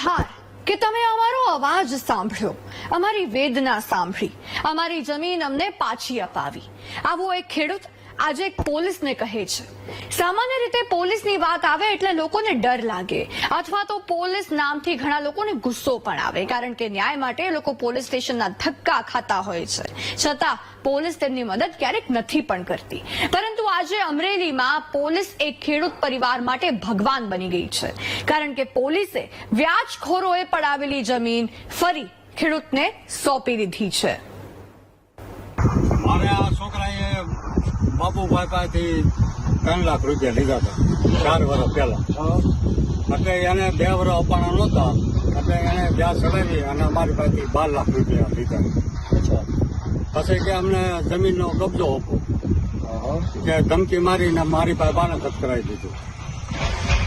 આભાર કે તમે અમારો અવાજ સાંભળ્યો, અમારી વેદના સાંભળી, અમારી જમીન અમને પાછી અપાવી. આવો એક ખેડૂત આજે એક પોલીસને કહે છે. સામાન્ય રીતે પોલીસની વાત આવે એટલે લોકોને ડર લાગે. અથવા તો પોલીસ નામથી ઘણા લોકોને ગુસ્સો પણ આવે, કારણ કે ન્યાય માટે લોકો પોલીસ સ્ટેશનના ધક્કા ખાતા હોય છે. છતાં, પોલીસ તેમની મદદ ક્યારેક નથી પણ કરતી. પરંતુ આજે અમરેલીમાં પોલીસ એક ખેડૂત પરિવાર માટે ભગવાન બની ગઈ છે. કારણ કે પોલીસે વ્યાજખોરોએ પડાવેલી જમીન ફરી ખેડૂતને સોંપી દીધી છે. બાપુભાઈ પાસેથી ત્રણ લાખ રૂપિયા લીધા હતા, ચાર વર્ષ પહેલા. એટલે એને બે વર્ષ અપાણા નહોતા, એટલે એને વ્યાજ ચડાવી અને મારી પાસેથી બાર લાખ રૂપિયા લીધા. પછી કે અમને જમીનનો કબજો આપો. કે ધમકી મારીને મારી પાસે બાનાખત કરાવી દીધું.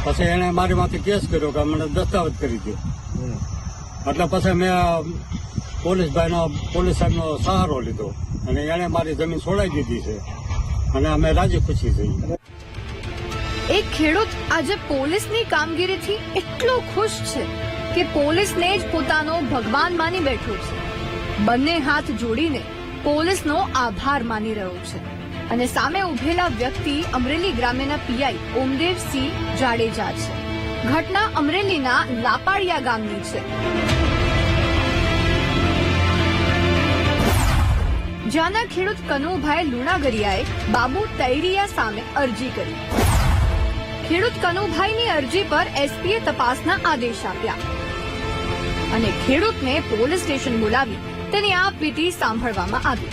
પછી એને મારી માંથી કેસ કર્યો કે મને દસ્તાવેજ કરી દો. એટલે પછી મેં પોલીસ ભાઈનો, પોલીસ સાહેબનો સહારો લીધો અને એણે મારી જમીન છોડાવી દીધી છે. અને અમે રાજી ખુશી થઈ એક ખેડૂત આજે પોલીસની કામગીરીથી એટલો ખુશ છે કે પોલીસને જ પોતાનો ભગવાન માની બેઠો છે. બંને હાથ જોડીને પોલીસનો આભાર માની રહ્યો છે. અને સામે ઉભેલા વ્યક્તિ અમરેલી ગ્રામ્યના પીઆઈ ઓમદેવસિંહ જાડેજા છે. ઘટના અમરેલીના લાપાડિયા ગામની છે. જ્યાંના ખેડૂત કનુભાઈ લુણાગરિયાએ બાબુ તૈરિયા સામે અરજી કરી. ખેડૂત કનુભાઈની અરજી પર એસપીએ તપાસના આદેશ આપ્યા. અને ખેડૂતને પોલીસ સ્ટેશન બોલાવી તેની આપવીતી સાંભળવામાં આવી.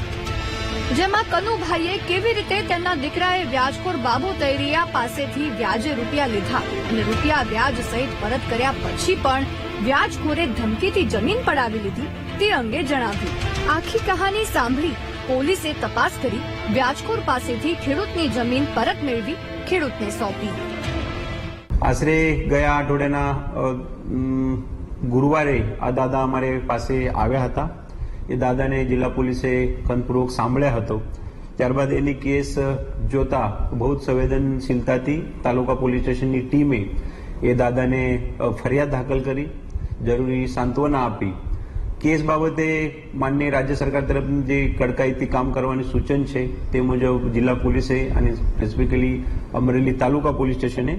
જેમાં કનુભાઈએ કેવી રીતે તેમના દીકરાએ વ્યાજખોર બાબુ તૈરિયા પાસેથી વ્યાજે રૂપિયા લીધા અને રૂપિયા વ્યાજ સહિત પરત કર્યા પછી પણ વ્યાજખોરે ધમકીથી જમીન પડાવી લીધી તે અંગે જણાવ્યું. આખી કહાની સાંભળી પોલીસે તપાસ કરી વ્યાજખોર પાસેથી ખેડૂતની જમીન પરત મેળવી ખેડૂતને સોંપી. આશરે ગયા અઠવાડિયાના ગુરુવારે આ દાદા અમારે પાસે આવ્યા હતા. એ દાદાને જિલ્લા પોલીસે કનપૂર્વક સાંભળ્યા હતો. ત્યારબાદ એની કેસ જોતા બહુ જ સંવેદનશીલતાથી તાલુકા પોલીસ સ્ટેશનની ટીમે એ દાદાને ફરિયાદ દાખલ કરી, જરૂરી સાંત્વના આપી. કેસ બાબતે માનનીય રાજ્ય સરકાર તરફથી જે કડકાઈથી કામ કરવાની સૂચન છે તે મુજબ જિલ્લા પોલીસે અને સ્પેસિફિકલી અમરેલી તાલુકા પોલીસ સ્ટેશને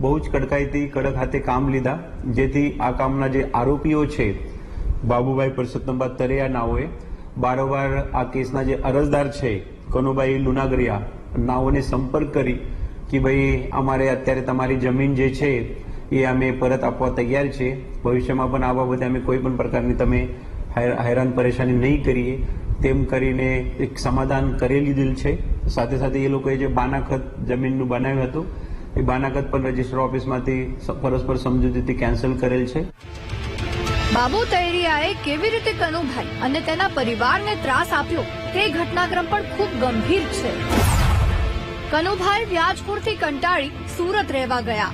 બહુ જ કડકાઈથી કડક હાથે કામ લીધા. જેથી આ કામના જે આરોપીઓ છે, બાબુભાઈ પરસોત્તમબા તરેયા નાઓએ બારોબાર આ કેસના જે અરજદાર છે, કનુભાઈ લુનાગરિયા, નાઓને સંપર્ક કરી કે ભાઈ અમારે અત્યારે તમારી જમીન જે છે એ અમે પરત આપવા તૈયાર છે. ભવિષ્યમાં પણ આ બાબતે અમે કોઈ પણ પ્રકારની તમે હેરાન પરેશાની નહીં કરીએ. તેમ કરીને એક સમાધાન કરી લીધેલ છે. સાથે સાથે એ લોકોએ જે બાનાખત જમીનનું બનાવ્યું હતું, એ બાનાખત પણ રજિસ્ટર ઓફિસમાંથી પરસ્પર સમજૂતીથી કેન્સલ કરેલ છે. બાબુ તૈરિયાએ કેવી રીતે કનુભાઈ અને તેના પરિવારને ત્રાસ આપ્યો તે ઘટનાક્રમ પણ ખૂબ ગંભીર છે. કનુભાઈ વ્યાજપુરથી કંટાળી સુરત રહેવા ગયા.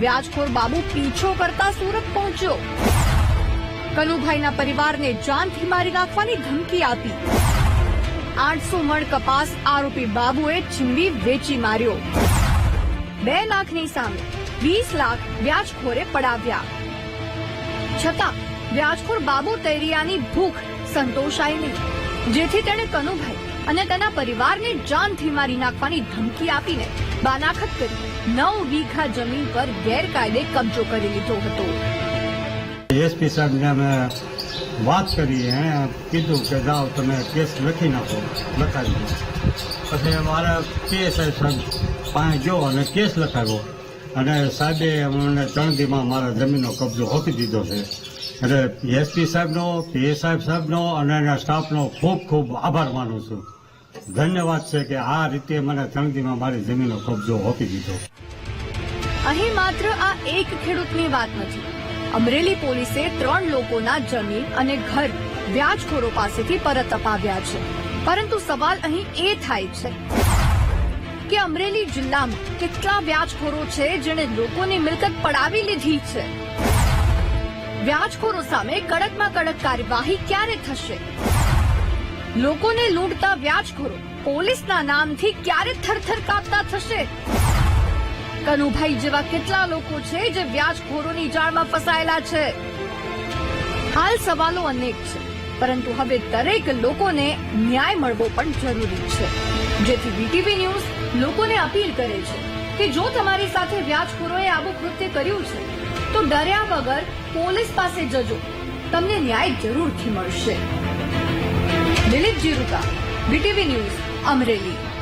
વ્યાજખોર બાબુ પીછો કરતા સુરત પહોંચ્યો. કનુભાઈના પરિવારને જાનથી મારી નાખવાની ધમકી આપી. આઠસો મણ કપાસ આરોપી બાબુએ છીનવી વેચી માર્યો. બે લાખની સામે વીસ લાખ વ્યાજખોરે પડાવ્યા. છતાં વ્યાજખોર બાબુ તૈરિયાની ભૂખ સંતોષાઈ નહીં. જેથી તેણે કનુભાઈ અને તેના પરિવારને જાનથી મારી નાખવાની ધમકી આપીને બાનાખત કરી નવ વીઘા જમીન પર ગેરકાયદે કબજો કરી લીધો હતો. એસપી સાહેબને અમે વાત કરી, હે, કીધું કે જાઓ તમે કેસ લખી નાખો, લખાવી દો. પછી મારા પીએસઆઈ સાહેબ પાસે ગયો અને કેસ લખાવ્યો. અને સાહેબે મને ત્રણ દીમાં મારા જમીનનો કબજો હોપી દીધો છે. એટલે એસપી સાહેબનો પીએસઆઈ સાહેબનો અને એના સ્ટાફનો ખૂબ ખૂબ આભાર માનું છું. ધન્યવાદ છે કે આ રીતે મને ત્રણ મારી જમીનનો કબજો આપી દીધો. અહીં માત્ર આ એક ખેડૂતની વાત નથી. અમરેલી પોલીસે ત્રણ લોકોના જમીન અને ઘર વ્યાજખોરો પાસેથી પરત અપાવ્યા છે. પરંતુ સવાલ અહીં એ થાય છે કે અમરેલી જિલ્લામાં કેટલા વ્યાજખોરો છે જેણે લોકોની મિલકત પડાવી લીધી છે? વ્યાજખોરો સામે કડકમાં કડક કાર્યવાહી ક્યારે થશે? લોકોને લૂંટતા વ્યાજખોરો. પોલીસના નામથી ક્યારે થરથર કાપતા થશે? કનુભાઈ જેવા કેટલા લોકો છે જે વ્યાજખોરોની જાળમાં ફસાયેલા છે? હાલ સવાલો અનેક છે, પરંતુ હવે દરેક લોકોને ન્યાય મળવો પણ જરૂરી છે. જેથી વીટીવી ન્યૂઝ લોકોને અપીલ કરે છે કે જો તમારી સાથે વ્યાજખોરોએ આવું કૃત્ય કર્યું છે, તો ડર્યા વગર પોલીસ પાસે જજો. તમને ન્યાય જરૂરથી મળશે. Dilip Jiruka BTV news Amreli.